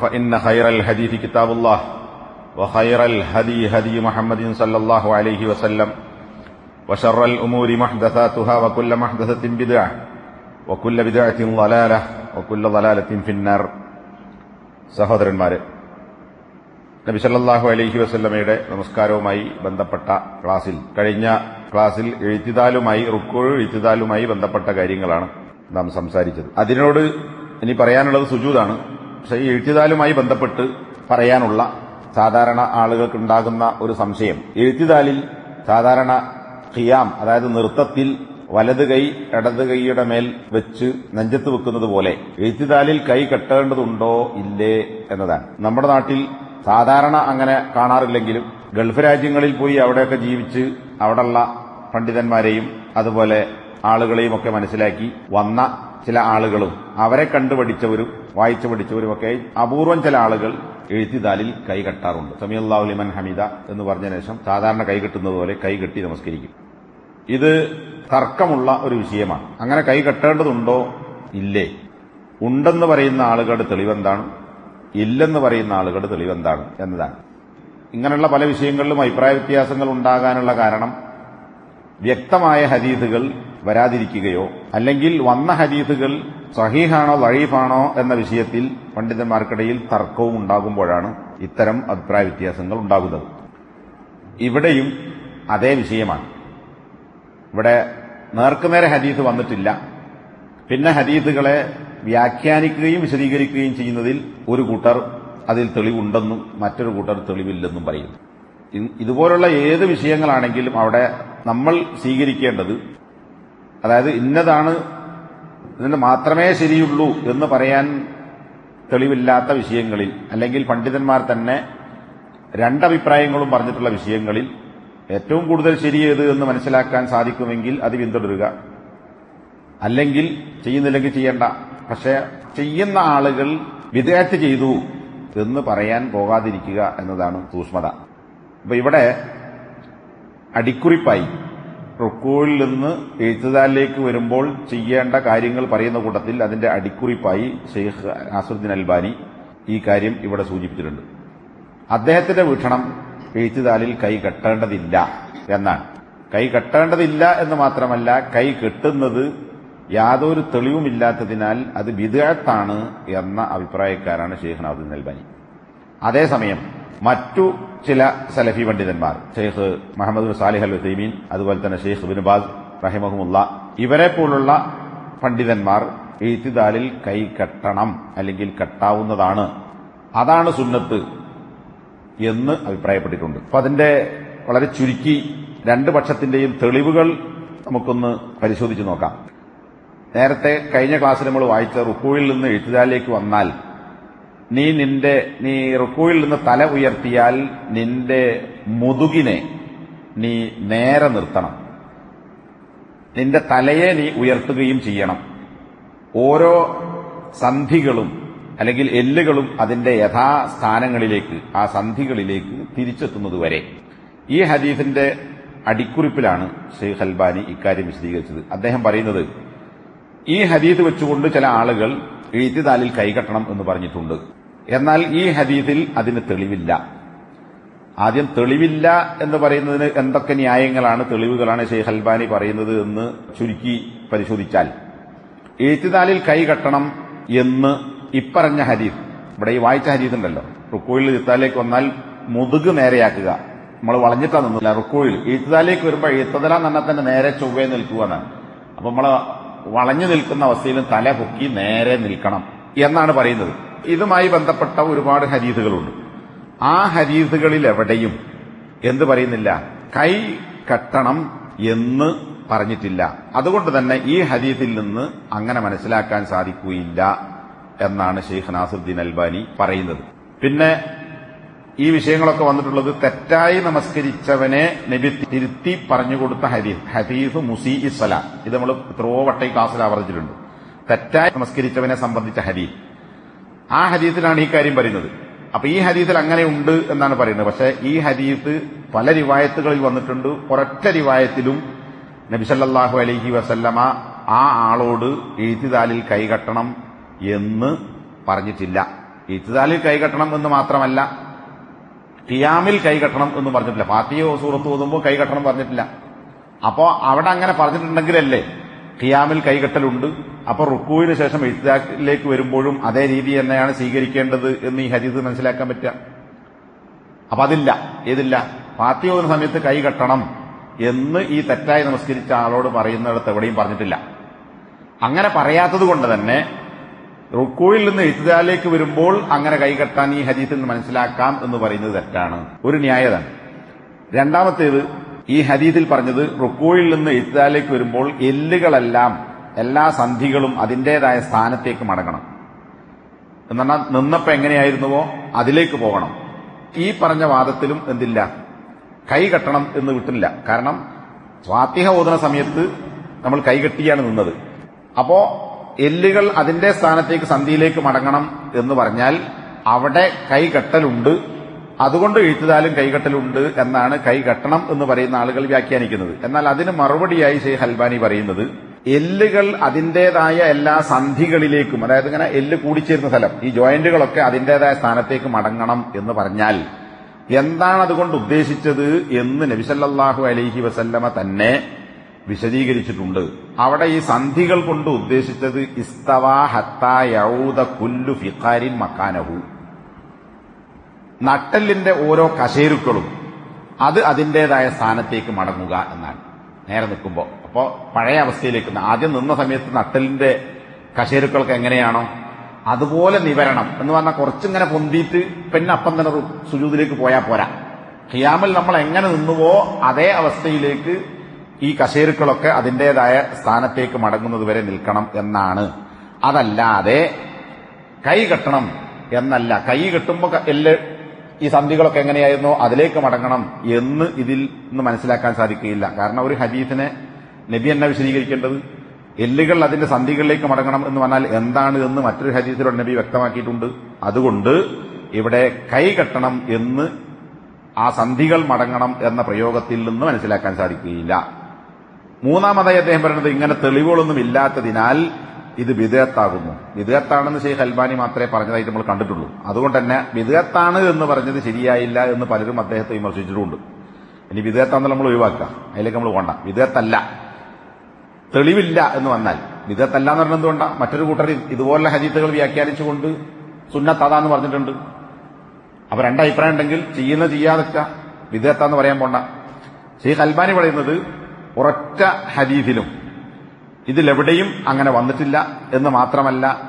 فإن خير الحديث كتاب الله وخير الهدي هدي محمد صلى الله عليه وسلم وشر الأمور محدثاتها وكل محدثة بدعة وكل بدعة ضلالة وكل ضلالة في النار സഹോദരന്മാരെ നബി സല്ലല്ലാഹു അലൈഹി വസല്ലമയുടെ നമസ്കാരവുമായി ബന്ധപ്പെട്ട ക്ലാസ്സിൽ കഴിഞ്ഞ ക്ലാസ്സിൽ എഴുത്തിതാലുമായി റുക്കോഴ് എഴുത്തിതാലുമായി ബന്ധപ്പെട്ട കാര്യങ്ങളാണ് നാം സംസാരിച്ചത് അതിനോട് ഇനി പറയാനുള്ളത് സുജൂതാണ് പക്ഷേ ഈ എഴുത്തിതാലുമായി ബന്ധപ്പെട്ട് പറയാനുള്ള സാധാരണ ആളുകൾക്കുണ്ടാകുന്ന ഒരു സംശയം. എഴുത്തിതാലിൽ സാധാരണ ഖിയാം അതായത് നൃത്തത്തിൽ വലത് കൈ ഇടത് കൈയുടെ മേൽ വെച്ച് നെഞ്ചത്ത് വെക്കുന്നത് പോലെ എഴുത്തിതാലിൽ കൈ കെട്ടേണ്ടതുണ്ടോ ഇല്ലേ എന്നതാണ്. നമ്മുടെ നാട്ടിൽ സാധാരണ അങ്ങനെ കാണാറില്ലെങ്കിലും ഗൾഫ് രാജ്യങ്ങളിൽ പോയി അവിടെയൊക്കെ ജീവിച്ച് അവിടെയുള്ള പണ്ഡിതന്മാരെയും അതുപോലെ ആളുകളെയും ഒക്കെ മനസ്സിലാക്കി വന്ന ചില ആളുകളും അവരെ കണ്ടുപഠിച്ചവരും വായിച്ചു പഠിച്ചവരും ഒക്കെ അപൂർവം ചില ആളുകൾ എഴുത്തിദാലിൽ കൈകെട്ടാറുണ്ട് കെട്ടാറുണ്ട്. സമീല്ലാഹു ലിമൻ ഹമീദ എന്ന് പറഞ്ഞ ശേഷം സാധാരണ കൈകെട്ടുന്നത് പോലെ കൈകെട്ടി നമസ്കരിക്കും. ഇത് തർക്കമുള്ള ഒരു വിഷയമാണ്. അങ്ങനെ കൈകെട്ടേണ്ടതുണ്ടോ ഇല്ലേ. ഉണ്ടെന്ന് പറയുന്ന ആളുകളുടെ തെളിവെന്താണ്? ഇല്ലെന്ന് പറയുന്ന ആളുകളുടെ തെളിവെന്താണ് എന്നതാണ്. ഇങ്ങനെയുള്ള പല വിഷയങ്ങളിലും അഭിപ്രായ വ്യത്യാസങ്ങൾ ഉണ്ടാകാനുള്ള കാരണം വ്യക്തമായ ഹദീസുകൾ വരാതിരിക്കുകയോ അല്ലെങ്കിൽ വന്ന ഹദീസുകൾ സഹീഹാണോ വഴീഫാണോ എന്ന വിഷയത്തിൽ പണ്ഡിതന്മാർക്കിടയിൽ തർക്കവും ഉണ്ടാകുമ്പോഴാണ് ഇത്തരം അഭിപ്രായ വ്യത്യാസങ്ങൾ ഉണ്ടാകുന്നത്. ഇവിടെയും അതേ വിഷയമാണ്. ഇവിടെ നേർക്കുനേരെ ഹദീസ് വന്നിട്ടില്ല. പിന്നെ ഹദീസുകളെ വ്യാഖ്യാനിക്കുകയും വിശദീകരിക്കുകയും ചെയ്യുന്നതിൽ ഒരു കൂട്ടർ അതിൽ തെളിവുണ്ടെന്നും മറ്റൊരു കൂട്ടർ തെളിവില്ലെന്നും പറയുന്നു. ഇതുപോലുള്ള ഏത് വിഷയങ്ങളാണെങ്കിലും അവിടെ നമ്മൾ സ്വീകരിക്കേണ്ടത് അതായത് ഇന്നതാണ് ഇതിന് മാത്രമേ ശരിയുള്ളൂ എന്ന് പറയാൻ തെളിവില്ലാത്ത വിഷയങ്ങളിൽ അല്ലെങ്കിൽ പണ്ഡിതന്മാർ തന്നെ രണ്ടഭിപ്രായങ്ങളും പറഞ്ഞിട്ടുള്ള വിഷയങ്ങളിൽ ഏറ്റവും കൂടുതൽ ശരിയേത് എന്ന് മനസ്സിലാക്കാൻ സാധിക്കുമെങ്കിൽ അത് പിന്തുടരുക. അല്ലെങ്കിൽ ചെയ്യുന്നില്ലെങ്കിൽ ചെയ്യേണ്ട. പക്ഷെ ചെയ്യുന്ന ആളുകൾ വിദേഹത്ത് ചെയ്തു എന്ന് പറയാൻ പോകാതിരിക്കുക എന്നതാണ് സൂക്ഷ്മത. അപ്പൊ ഇവിടെ അടിക്കുറിപ്പായി റുക്കൂളിൽ നിന്ന് എഴുത്തുദാലിലേക്ക് വരുമ്പോൾ ചെയ്യേണ്ട കാര്യങ്ങൾ പറയുന്ന കൂട്ടത്തിൽ അതിന്റെ അടിക്കുറിപ്പായി ഷെയ്ഖ് നാസുദ്ദീൻ അൽബാനി ഈ കാര്യം ഇവിടെ സൂചിപ്പിച്ചിട്ടുണ്ട്. അദ്ദേഹത്തിന്റെ വീക്ഷണം എഴുത്തുദാലിൽ കൈ കെട്ടേണ്ടതില്ല എന്നാണ്. കൈ കെട്ടേണ്ടതില്ല എന്ന് മാത്രമല്ല കൈ കെട്ടുന്നത് യാതൊരു തെളിവുമില്ലാത്തതിനാൽ അത് വിദഗ്ധാണ് എന്ന അഭിപ്രായക്കാരാണ് ഷെയ്ഖ് നാസുദ്ദീൻ അൽബാനി. അതേസമയം മറ്റു ചില സലഫി പണ്ഡിതന്മാർ. Sheikh Muhammad Salih al Uthaymeen അതുപോലെ തന്നെ ഷെയ്ഖ് ബിൻ ബാസ് റഹിമഹുമുള്ള ഇവരെ പോലുള്ള പണ്ഡിതന്മാർ എഴുത്തിദാലിൽ കൈ കെട്ടണം അല്ലെങ്കിൽ കെട്ടാവുന്നതാണ്. അതാണ് സുന്നത്ത് എന്ന് അഭിപ്രായപ്പെട്ടിട്ടുണ്ട്. അപ്പൊ അതിന്റെ വളരെ ചുരുക്കി രണ്ട് പക്ഷത്തിന്റെയും തെളിവുകൾ നമുക്കൊന്ന് പരിശോധിച്ച് നോക്കാം. നേരത്തെ കഴിഞ്ഞ ക്ലാസ്സിൽ നമ്മൾ വായിച്ച റുക്കുവിൽ നിന്ന് എഴുത്തുകാരിലേക്ക് വന്നാൽ നീ നിന്റെ നീ റുക്കുവിൽ നിന്ന് തല ഉയർത്തിയാൽ നിന്റെ മുതുകിനെ നീ നേരെ നിർത്തണം. നിന്റെ തലയെ നീ ഉയർത്തുകയും ചെയ്യണം. ഓരോ സന്ധികളും അല്ലെങ്കിൽ എല്ലുകളും അതിന്റെ യഥാസ്ഥാനങ്ങളിലേക്ക് ആ സന്ധികളിലേക്ക് തിരിച്ചെത്തുന്നതുവരെ. ഈ ഹദീഫിന്റെ അടിക്കുറിപ്പിലാണ് ഷെയ്ഖ് അൽബാനി ഇക്കാര്യം വിശദീകരിച്ചത്. അദ്ദേഹം പറയുന്നത് ഈ ഹദീസ് വെച്ചുകൊണ്ട് ചില ആളുകൾ എഴുത്തിതാലിൽ കൈകെട്ടണം എന്ന് പറഞ്ഞിട്ടുണ്ട്. എന്നാൽ ഈ ഹദീതിൽ അതിന് തെളിവില്ല. ആദ്യം തെളിവില്ല എന്ന് പറയുന്നതിന് എന്തൊക്കെ ന്യായങ്ങളാണ് തെളിവുകളാണ് ഷെയ്ഖ് അൽബാനി പറയുന്നത് എന്ന് ചുരുക്കി പരിശോധിച്ചാൽ. എഴുത്തിനാലിൽ കൈ കെട്ടണം എന്ന് ഇപ്പറഞ്ഞ ഹദീസ് ഇവിടെ ഈ വായിച്ച ഹരീത് ഉണ്ടല്ലോ. റുക്കോയിൽ എഴുത്താലേക്ക് വന്നാൽ മുതുക് നേരെയാക്കുക. നമ്മൾ വളഞ്ഞിട്ടാ നിന്നില്ല റുക്കോയിൽ. എഴുത്തുതാലേക്ക് വരുമ്പോൾ എഴുത്തതല തന്നെ തന്നെ നേരെ ചൊവ്വേ നിൽക്കുക എന്നാണ് അപ്പൊ നമ്മൾ വളഞ്ഞു നിൽക്കുന്ന അവസ്ഥയിലും തല പൊക്കി നേരെ നിൽക്കണം എന്നാണ് പറയുന്നത്. ഇതുമായി ബന്ധപ്പെട്ട ഒരുപാട് ഹരീതുകളുണ്ട്. ആ ഹരീതുകളിൽ എവിടെയും എന്ത് പറയുന്നില്ല? കൈ കെട്ടണം എന്ന് പറഞ്ഞിട്ടില്ല. അതുകൊണ്ട് തന്നെ ഈ ഹരീതിൽ നിന്ന് അങ്ങനെ മനസ്സിലാക്കാൻ സാധിക്കുകയില്ല എന്നാണ് ഷെയ്ഖ് നാസുദ്ദീൻ അൽബാനി പറയുന്നത്. പിന്നെ ഈ വിഷയങ്ങളൊക്കെ വന്നിട്ടുള്ളത് തെറ്റായി നമസ്കരിച്ചവനെ നബി തിരുത്തി പറഞ്ഞുകൊടുത്ത ഹദീസ് ഹദീസ് മുസി ഇസ്വല ഇത് നമ്മൾ എത്രയോ വട്ടൈ ക്ലാസ്സിൽ ആവർത്തിച്ചിട്ടുണ്ട്. തെറ്റായി നമസ്കരിച്ചവനെ സംബന്ധിച്ച ഹദീസ് ആ ഹദീസിലാണ് ഈ കാര്യം പറയുന്നത്. അപ്പൊ ഈ ഹദീസിൽ അങ്ങനെ ഉണ്ട് എന്നാണ് പറയുന്നത്. പക്ഷെ ഈ ഹദീസ് പല റിവായത്തുകളിൽ വന്നിട്ടുണ്ട്. ഒരൊറ്റ റിവായത്തിലും നബിസല്ലാഹു അലഹി വസല്ലമ ആ ആളോട് എഴുത്തിതാലിൽ കൈകട്ടണം എന്ന് പറഞ്ഞിട്ടില്ല. എഴുത്തിതാലിൽ കൈകട്ടണം എന്ന് മാത്രമല്ല ടിയാമിൽ കൈകട്ടണം എന്ന് പറഞ്ഞിട്ടില്ല. ഫാത്തിയോ സൂറത്ത് ഓതുമ്പോൾ കൈകട്ടണം പറഞ്ഞിട്ടില്ല. അപ്പോ അവിടെ അങ്ങനെ പറഞ്ഞിട്ടുണ്ടെങ്കിലല്ലേ ഖിയാമിൽ കൈകെട്ടലുണ്ട്. അപ്പൊ റുക്കുവിന് ശേഷം എഴുത്തിലേക്ക് വരുമ്പോഴും അതേ രീതി തന്നെയാണ് സ്വീകരിക്കേണ്ടത് എന്ന് ഈ ഹദീസ് മനസ്സിലാക്കാൻ പറ്റുക. അപ്പൊ അതില്ല. ഏതില്ല? ഫാത്തിഹ ഓതുന്ന സമയത്ത് കൈകെട്ടണം എന്ന് ഈ തെറ്റായി നമസ്കരിച്ച ആളോട് പറയുന്നിടത്ത് എവിടെയും പറഞ്ഞിട്ടില്ല. അങ്ങനെ പറയാത്തത് കൊണ്ട് തന്നെ റുക്കോയിൽ നിന്ന് ഇത്തിദാലേക്ക് വരുമ്പോൾ അങ്ങനെ കൈകെട്ടാൻ ഈ ഹദീസിൽ നിന്ന് മനസ്സിലാക്കാം എന്ന് പറയുന്നത് തെറ്റാണ്. ഒരു ന്യായതാണ്. രണ്ടാമത്തേത് ഈ ഹദീസിൽ പറഞ്ഞത് റുക്കോയിൽ നിന്ന് എഴുത്താലേക്ക് വരുമ്പോൾ എല്ലുകളെല്ലാം എല്ലാ സന്ധികളും അതിന്റേതായ സ്ഥാനത്തേക്ക് മടങ്ങണം. എന്ന് പറഞ്ഞാൽ നിന്നപ്പോൾ എങ്ങനെയായിരുന്നുവോ അതിലേക്ക് പോകണം. ഈ പറഞ്ഞ വാദത്തിലും എന്തില്ല. കൈ കെട്ടണം എന്ന് വിട്ടില്ല. കാരണം സ്വാത്തിഹ ഓതുന്ന സമയത്ത് നമ്മൾ കൈകെട്ടിയാണ് നിന്നത്. അപ്പോ എല്ലുകൾ അതിന്റെ സ്ഥാനത്തേക്ക് സന്ധിയിലേക്ക് മടങ്ങണം എന്ന് പറഞ്ഞാൽ അവിടെ കൈകെട്ടലുണ്ട് അതുകൊണ്ട് എഴുത്തുതാലും കൈകെട്ടലുണ്ട് എന്നാണ് കൈകെട്ടണം എന്ന് പറയുന്ന ആളുകൾ വ്യാഖ്യാനിക്കുന്നത്. എന്നാൽ അതിന് മറുപടിയായി ഷെയ്ഖ് ഹൽബാനി പറയുന്നത് എല്ലുകൾ അതിന്റേതായ എല്ലാ സന്ധികളിലേക്കും അതായത് ഇങ്ങനെ എല്ല് കൂടിച്ചേരുന്ന സ്ഥലം ഈ ജോയിന്റുകളൊക്കെ അതിന്റേതായ സ്ഥാനത്തേക്ക് മടങ്ങണം എന്ന് പറഞ്ഞാൽ എന്താണ് അതുകൊണ്ട് ഉദ്ദേശിച്ചത് എന്ന് നബിസല്ലാഹു അലൈഹി വസല്ലമ തന്നെ വിശദീകരിച്ചിട്ടുണ്ട്. അവിടെ ഈ സന്ധികൾ കൊണ്ട് ഉദ്ദേശിച്ചത് ഇസ്തവാ ഹത്ത യൗദ കുല്ലു ഫിഖാരിൻ മക്കാനഹു. നട്ടലിന്റെ ഓരോ കശേരുക്കളും അത് അതിന്റേതായ സ്ഥാനത്തേക്ക് മടങ്ങുക എന്നാണ്. നേരെ നിൽക്കുമ്പോൾ അപ്പോൾ പഴയ അവസ്ഥയിലേക്ക് ആദ്യം നിന്ന സമയത്ത് നട്ടലിന്റെ കശേരുക്കൾക്ക് എങ്ങനെയാണോ അതുപോലെ നിവരണം എന്ന് പറഞ്ഞാൽ കുറച്ചിങ്ങനെ പൊന്തിയിട്ട് പിന്നെ അപ്പം തന്നെ സുജൂതിലേക്ക് പോയാൽ പോരാ. ഖിയാമിൽ നമ്മൾ എങ്ങനെ നിന്നുവോ അതേ അവസ്ഥയിലേക്ക് ഈ കശേരുക്കളൊക്കെ അതിന്റേതായ സ്ഥാനത്തേക്ക് മടങ്ങുന്നത് വരെ നിൽക്കണം എന്നാണ്. അതല്ലാതെ കൈ കെട്ടണം എന്നല്ല കൈ കെട്ടുമ്പോൾ എല്ല് ഈ സന്ധികളൊക്കെ എങ്ങനെയായിരുന്നു? അതിലേക്ക് മടങ്ങണം എന്ന് ഇതിൽ നിന്ന് മനസ്സിലാക്കാൻ സാധിക്കുകയില്ല. കാരണം ഒരു ഹദീസിനെ നബി എന്നെ വിശദീകരിക്കേണ്ടത്? എല്ലുകൾ അതിന്റെ സന്ധികളിലേക്ക് മടങ്ങണം എന്ന് പറഞ്ഞാൽ എന്താണ് എന്ന് മറ്റൊരു ഹദീസിലൂടെ നബി വ്യക്തമാക്കിയിട്ടുണ്ട്. അതുകൊണ്ട് ഇവിടെ കൈ കെട്ടണം എന്ന് ആ സന്ധികൾ മടങ്ങണം എന്ന പ്രയോഗത്തിൽ നിന്ന് മനസ്സിലാക്കാൻ സാധിക്കുകയില്ല. മൂന്നാമതായി അദ്ദേഹം പറയുന്നത് ഇങ്ങനെ തെളിവുകളൊന്നും ഇല്ലാത്തതിനാൽ ഇത് വിദേത്താകുന്നു വിദേത്താണെന്ന് ഷെയ്ഖ് അൽബാനി മാത്രമേ പറഞ്ഞതായിട്ട് നമ്മൾ കണ്ടിട്ടുള്ളൂ. അതുകൊണ്ട് തന്നെ വിദേത്താണ് എന്ന് പറഞ്ഞത് ശരിയായില്ല എന്ന് പലരും അദ്ദേഹത്തെ വിമർശിച്ചിട്ടുണ്ട് ഇനി വിദേത്താന്ന് നമ്മൾ ഒഴിവാക്കുക. അതിലേക്ക് നമ്മൾ പോണ്ട വിദേത്തല്ല തെളിവില്ല എന്ന് വന്നാൽ. വിദേത്തല്ല എന്ന് പറഞ്ഞത് എന്തുകൊണ്ടാ? മറ്റൊരു കൂട്ടർ ഇതുപോലുള്ള ഹരീത്തുകൾ വ്യാഖ്യാനിച്ചുകൊണ്ട് സുന്നത്താതാന്ന് പറഞ്ഞിട്ടുണ്ട്. അപ്പൊ രണ്ടഭിപ്രായം ഉണ്ടെങ്കിൽ ചെയ്യുന്ന ചെയ്യാതൊക്കെ വിദേത്താന്ന് പറയാൻ പോണ്ട. ഷെയ്ഖ് അൽബാനി പറയുന്നത് ഒരൊറ്റ ഹദീഫിലും ഇതിലെവിടെയും അങ്ങനെ വന്നിട്ടില്ല എന്ന് മാത്രമല്ല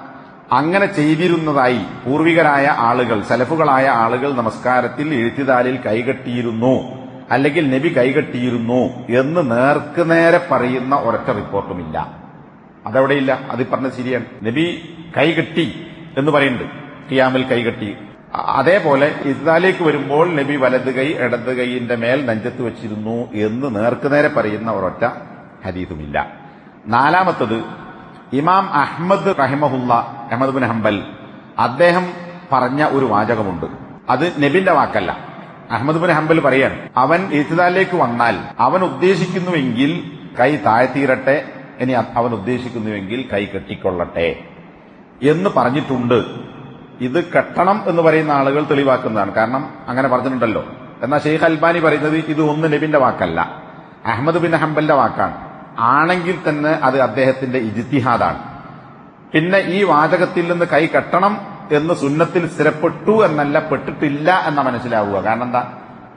അങ്ങനെ ചെയ്തിരുന്നതായി പൂർവികരായ ആളുകൾ സലഫുകളായ ആളുകൾ നമസ്കാരത്തിൽ എഴുത്തിതാലിൽ കൈകെട്ടിയിരുന്നു അല്ലെങ്കിൽ നബി കൈകെട്ടിയിരുന്നു എന്ന് നേർക്കുനേരെ പറയുന്ന ഒരൊറ്റ റിപ്പോർട്ടുമില്ല. അതെവിടെയില്ല? അത് പറഞ്ഞ ശരിയാണ്. നബി കൈകെട്ടി എന്ന് പറയുന്നുണ്ട്. ഖിയാമിൽ കൈകെട്ടി. അതേപോലെ ഇസ്താലേക്ക് വരുമ്പോൾ നബി വലത് കൈ ഇടത് കൈയിന്റെ മേൽ നെഞ്ചത്ത് വെച്ചിരുന്നു എന്ന് നേർക്കുനേരെ പറയുന്ന ഒരൊറ്റ ഹദീസുമില്ല. നാലാമത്തത് ഇമാം അഹ്മദ് റഹിമഹുല്ല അഹമ്മദ് ബിൻ ഹംബൽ. അദ്ദേഹം പറഞ്ഞ ഒരു വാചകമുണ്ട്. അത് നബിന്റെ വാക്കല്ല. അഹമ്മദ് ബിൻ ഹംബൽ പറയാണ് അവൻ ഇത്തിദാലിലേക്ക് വന്നാൽ അവൻ ഉദ്ദേശിക്കുന്നുവെങ്കിൽ കൈ താഴ്ത്തിയിരട്ടെ ഇനി അവൻ ഉദ്ദേശിക്കുന്നുവെങ്കിൽ കൈ കെട്ടിക്കൊള്ളട്ടെ എന്ന് പറഞ്ഞിട്ടുണ്ട്. ഇത് കെട്ടണം എന്ന് പറയുന്ന ആളുകൾ തെളിവാക്കുന്നതാണ്. കാരണം അങ്ങനെ പറഞ്ഞിട്ടുണ്ടല്ലോ. എന്നാൽ ഷെയ്ഖ് അൽബാനി പറയുന്നത് ഇത് ഒന്ന് നബിന്റെ വാക്കല്ല. അഹമ്മദ് ബിൻ ഹംബലിന്റെ വാക്കാണ്. ആണെങ്കിൽ തന്നെ അത് അദ്ദേഹത്തിന്റെ ഇജിത്തിഹാദാണ് പിന്നെ ഈ വാചകത്തിൽ നിന്ന് കൈ കെട്ടണം എന്ന് സുന്നത്തിൽ സ്ഥിരപ്പെട്ടു എന്നല്ല പെട്ടിട്ടില്ല എന്ന മനസ്സിലാവുക. കാരണം എന്താ?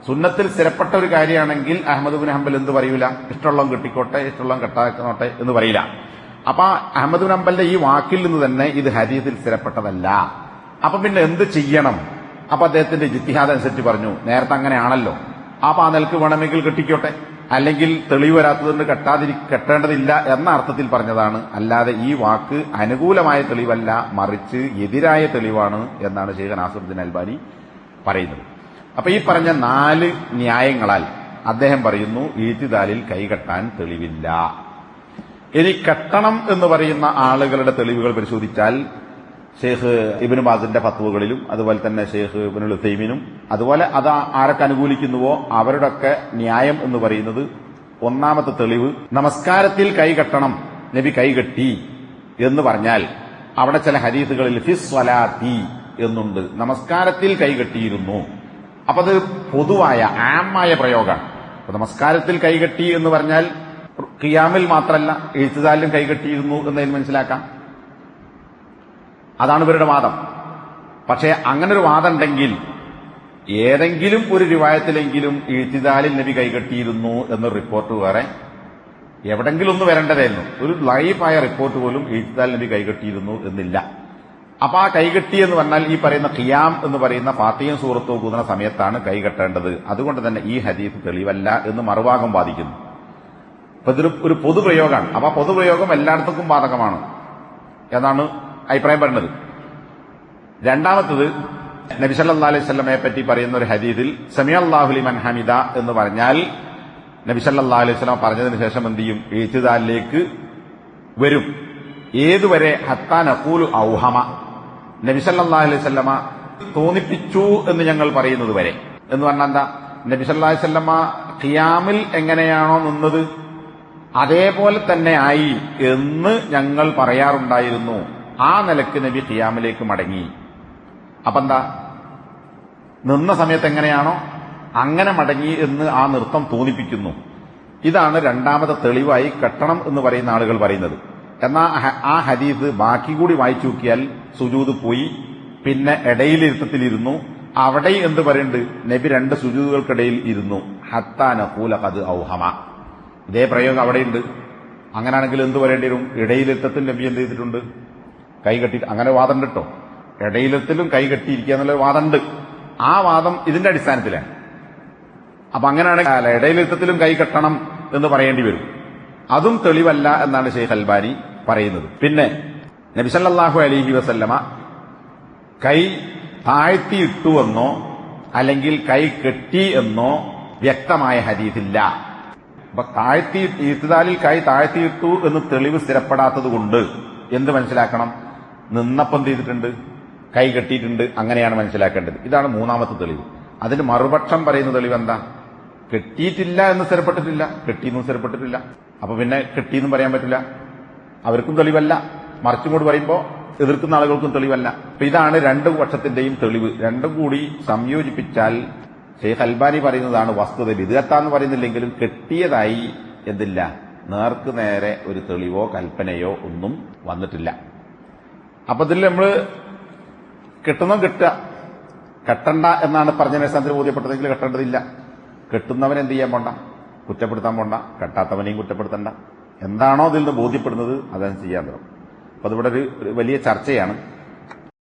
സുന്നത്തിൽ സ്ഥിരപ്പെട്ട ഒരു കാര്യമാണെങ്കിൽ അഹമ്മദ് ബിൻ ഹംബൽ എന്ത് പറയൂല? ഇഷ്ടമുള്ളം കിട്ടിക്കോട്ടെ ഇഷ്ടമുള്ളം കെട്ടാക്കോട്ടെ എന്ന് പറയില്ല. അപ്പൊ അഹമ്മദ് ബിൻ ഹംബലിന്റെ ഈ വാക്കിൽ നിന്ന് തന്നെ ഇത് ഹരീതിൽ സ്ഥിരപ്പെട്ടതല്ല. അപ്പൊ പിന്നെ എന്ത് ചെയ്യണം? അപ്പൊ അദ്ദേഹത്തിന്റെ ജിത്തിഹാദ് അനുസരിച്ച് പറഞ്ഞു. നേരത്തെ അങ്ങനെയാണല്ലോ. അപ്പൊ ആ നിലയ്ക്ക് വേണമെങ്കിൽ കെട്ടിക്കോട്ടെ. അല്ലെങ്കിൽ തെളിവ് വരാത്തതുകൊണ്ട് കെട്ടാതിരി കെട്ടേണ്ടതില്ല എന്ന അർത്ഥത്തിൽ പറഞ്ഞതാണ്. അല്ലാതെ ഈ വാക്ക് അനുകൂലമായ തെളിവല്ല മറിച്ച് എതിരായ തെളിവാണ് എന്നാണ് ഷെയ്ഖ് നാസറുദ്ദീൻ അൽബാനി പറയുന്നത്. അപ്പൊ ഈ പറഞ്ഞ നാല് ന്യായങ്ങളാൽ അദ്ദേഹം പറയുന്നു ഈത്തിദാലിൽ കൈകെട്ടാൻ തെളിവില്ല. ഇനി കെട്ടണം എന്ന് പറയുന്ന ആളുകളുടെ തെളിവുകൾ പരിശോധിച്ചാൽ ഷെയ്ഖ് ഇബിന് ബാസിന്റെ ഫത്വകളിലും അതുപോലെ തന്നെ ഷെയ്ഖ് ഇബിനുൽ ഉസൈമിനും അതുപോലെ അത് ആരൊക്കെ അനുകൂലിക്കുന്നുവോ അവരുടെയൊക്കെ ന്യായം എന്ന് പറയുന്നത് ഒന്നാമത്തെ തെളിവ് നമസ്കാരത്തിൽ കൈകെട്ടണം നബി കൈകെട്ടി എന്ന് പറഞ്ഞാൽ അവിടെ ചില ഹരീസുകളിൽ ഫിസ്വലാത്തി എന്നുണ്ട്. നമസ്കാരത്തിൽ കൈകെട്ടിയിരുന്നു അപ്പൊ അത് പൊതുവായ ആമായ പ്രയോഗമാണ്. അപ്പൊ നമസ്കാരത്തിൽ കൈകെട്ടി എന്ന് പറഞ്ഞാൽ കിയാമിൽ മാത്രമല്ല എഴുത്തുകാലിലും കൈകെട്ടിയിരുന്നു എന്നതിന് മനസ്സിലാക്കാം. അതാണ് ഇവരുടെ വാദം. പക്ഷേ അങ്ങനൊരു വാദം ഉണ്ടെങ്കിൽ ഏതെങ്കിലും ഒരു രൂപായത്തിലെങ്കിലും എഴുത്തിദാലിൽ നബി കൈകെട്ടിയിരുന്നു എന്ന റിപ്പോർട്ട് വേറെ എവിടെങ്കിലും ഒന്ന് വരേണ്ടതായിരുന്നു. ഒരു ലൈഫായ റിപ്പോർട്ട് പോലും എഴുത്തിദാൽ നബി കൈകെട്ടിയിരുന്നു എന്നില്ല. അപ്പൊ ആ കൈകെട്ടി എന്ന് പറഞ്ഞാൽ ഈ പറയുന്ന ഖിയാം എന്ന് പറയുന്ന പാത്തിയും സൂറത്തും കൂതുന്ന സമയത്താണ് കൈകെട്ടേണ്ടത്. അതുകൊണ്ട് തന്നെ ഈ ഹദീസ് തെളിവല്ല എന്ന് മറുഭാഗം വാദിക്കുന്നു. അപ്പൊ ഇതൊരു ഒരു പൊതുപ്രയോഗമാണ്. അപ്പൊ ആ പൊതുപ്രയോഗം എല്ലായിടത്തും ബാധകമാണ്. എന്നാണ് അഭിപ്രായം പറയുന്നത് രണ്ടാമത്തത് നബിസല്ലാ അലൈഹി സ്വലമയെ പറ്റി പറയുന്ന ഒരു ഹദീദിൽ സമിയ അള്ളാഹുലി മൻഹമിദ എന്ന് പറഞ്ഞാൽ നബിസല്ലാ അലൈഹി സ്വലം പറഞ്ഞതിന് ശേഷം എന്ത് ചെയ്യും? എഴുത്തുതാലിലേക്ക് വരും. ഏതുവരെ? ഹത്താൻ അക്കൂലു ഔഹമ. നബിസല്ലാ അലൈഹി സ്വല്ലമ തോന്നിപ്പിച്ചു എന്ന് ഞങ്ങൾ പറയുന്നത് വരെ. എന്ന് പറഞ്ഞാൽ എന്താ? നബിസല്ലാ അലൈഹി സ്വല്ലമ്മ ഖിയാമിൽ എങ്ങനെയാണോ നിന്നത് അതേപോലെ തന്നെ ആയി എന്ന് ഞങ്ങൾ പറയാറുണ്ടായിരുന്നു. ആ നിലയ്ക്ക് നബി ഖിയാമിലേക്ക് മടങ്ങി. അപ്പൊ എന്താ നിന്ന സമയത്ത് എങ്ങനെയാണോ അങ്ങനെ മടങ്ങി എന്ന് ആ നൃത്തം തോന്നിപ്പിക്കുന്നു. ഇതാണ് രണ്ടാമത്തെ തെളിവായി കെട്ടണം എന്ന് പറയുന്ന ആളുകൾ പറയുന്നത്. എന്നാൽ ആ- ഹദീസ് ബാക്കി കൂടി വായിച്ചു നോക്കിയാൽ സുജൂത് പോയി പിന്നെ ഇടയിലിരുത്തത്തിലിരുന്നു അവിടെ എന്ത് പറയുന്നുണ്ട് നബി രണ്ട് സുജൂതുകൾക്കിടയിൽ ഇരുന്നു. ഹത്താന കത് ഔഹമ. ഇതേ പ്രയോഗം അവിടെയുണ്ട്. അങ്ങനെയാണെങ്കിൽ എന്ത് പറയേണ്ടി വരും? ഇടയിലിരുത്തത്തിൽ നബി എന്ത് ചെയ്തിട്ടുണ്ട്? കൈകെട്ടി അങ്ങനെ വാദം കേട്ടോ കൈ കൈകെട്ടിയിരിക്കുക എന്നുള്ള വാദമുണ്ട്. ആ വാദം ഇതിന്റെ അടിസ്ഥാനത്തിലാണ്. അപ്പൊ അങ്ങനെയാണെങ്കിൽ ഇടയിലത്തിലും കൈ കെട്ടണം എന്ന് പറയേണ്ടി വരും. അതും തെളിവല്ല എന്നാണ് ഷെയ്ഖ് അൽബാനി പറയുന്നത്. പിന്നെ നബിസല്ലാഹു അലൈഹി വസല്ലമ കൈ താഴ്ത്തിയിട്ടു എന്നോ അല്ലെങ്കിൽ കൈ കെട്ടി എന്നോ വ്യക്തമായ ഹരീതില്ല അപ്പൊ താഴ്ത്തി ഈത്തുദാലിൽ കൈ താഴ്ത്തിയിട്ടു എന്ന് തെളിവ് സ്ഥിരപ്പെടാത്തത് കൊണ്ട് എന്ത് മനസ്സിലാക്കണം? നിന്നപ്പം ചെയ്തിട്ടുണ്ട്? കൈ കെട്ടിയിട്ടുണ്ട്. അങ്ങനെയാണ് മനസ്സിലാക്കേണ്ടത്. ഇതാണ് മൂന്നാമത്തെ തെളിവ്. അതിന് മറുപക്ഷം പറയുന്ന തെളിവ് എന്താ? കെട്ടിയിട്ടില്ല എന്ന് സ്ഥിരപ്പെട്ടിട്ടില്ല. കെട്ടിയെന്നും സ്ഥിരപ്പെട്ടിട്ടില്ല. അപ്പൊ പിന്നെ കെട്ടിയെന്നും പറയാൻ പറ്റില്ല. അവർക്കും തെളിവല്ല. മറിച്ചും പറയുമ്പോൾ എതിർക്കുന്ന ആളുകൾക്കും തെളിവല്ല. അപ്പൊ ഇതാണ് രണ്ടു പക്ഷത്തിന്റെയും തെളിവ്. രണ്ടും കൂടി സംയോജിപ്പിച്ചാൽ ഷെയ്ഖ് അൽബാനി പറയുന്നതാണ് വസ്തുത വിദഗത്താന്ന് പറയുന്നില്ലെങ്കിലും കെട്ടിയതായി എന്തില്ല? നേർക്ക് നേരെ ഒരു തെളിവോ കൽപ്പനയോ ഒന്നും വന്നിട്ടില്ല. അപ്പൊ ഇതിൽ നമ്മൾ കെട്ടുന്നോ കിട്ടുക. കെട്ടണ്ട എന്നാണ് പറഞ്ഞ അടിസ്ഥാനത്തിൽ ബോധ്യപ്പെട്ടതെങ്കിൽ കെട്ടേണ്ടതില്ല. കെട്ടുന്നവൻ എന്ത് ചെയ്യാൻ പോണ്ട? കുറ്റപ്പെടുത്താൻ പോണ്ട. കെട്ടാത്തവനെയും കുറ്റപ്പെടുത്തണ്ട. എന്താണോ അതിൽ നിന്ന് ബോധ്യപ്പെടുന്നത് അതനുസരിച്ച് ചെയ്യാൻ തുടങ്ങും. അപ്പൊ അതിവിടെ ഒരു വലിയ ചർച്ചയാണ്.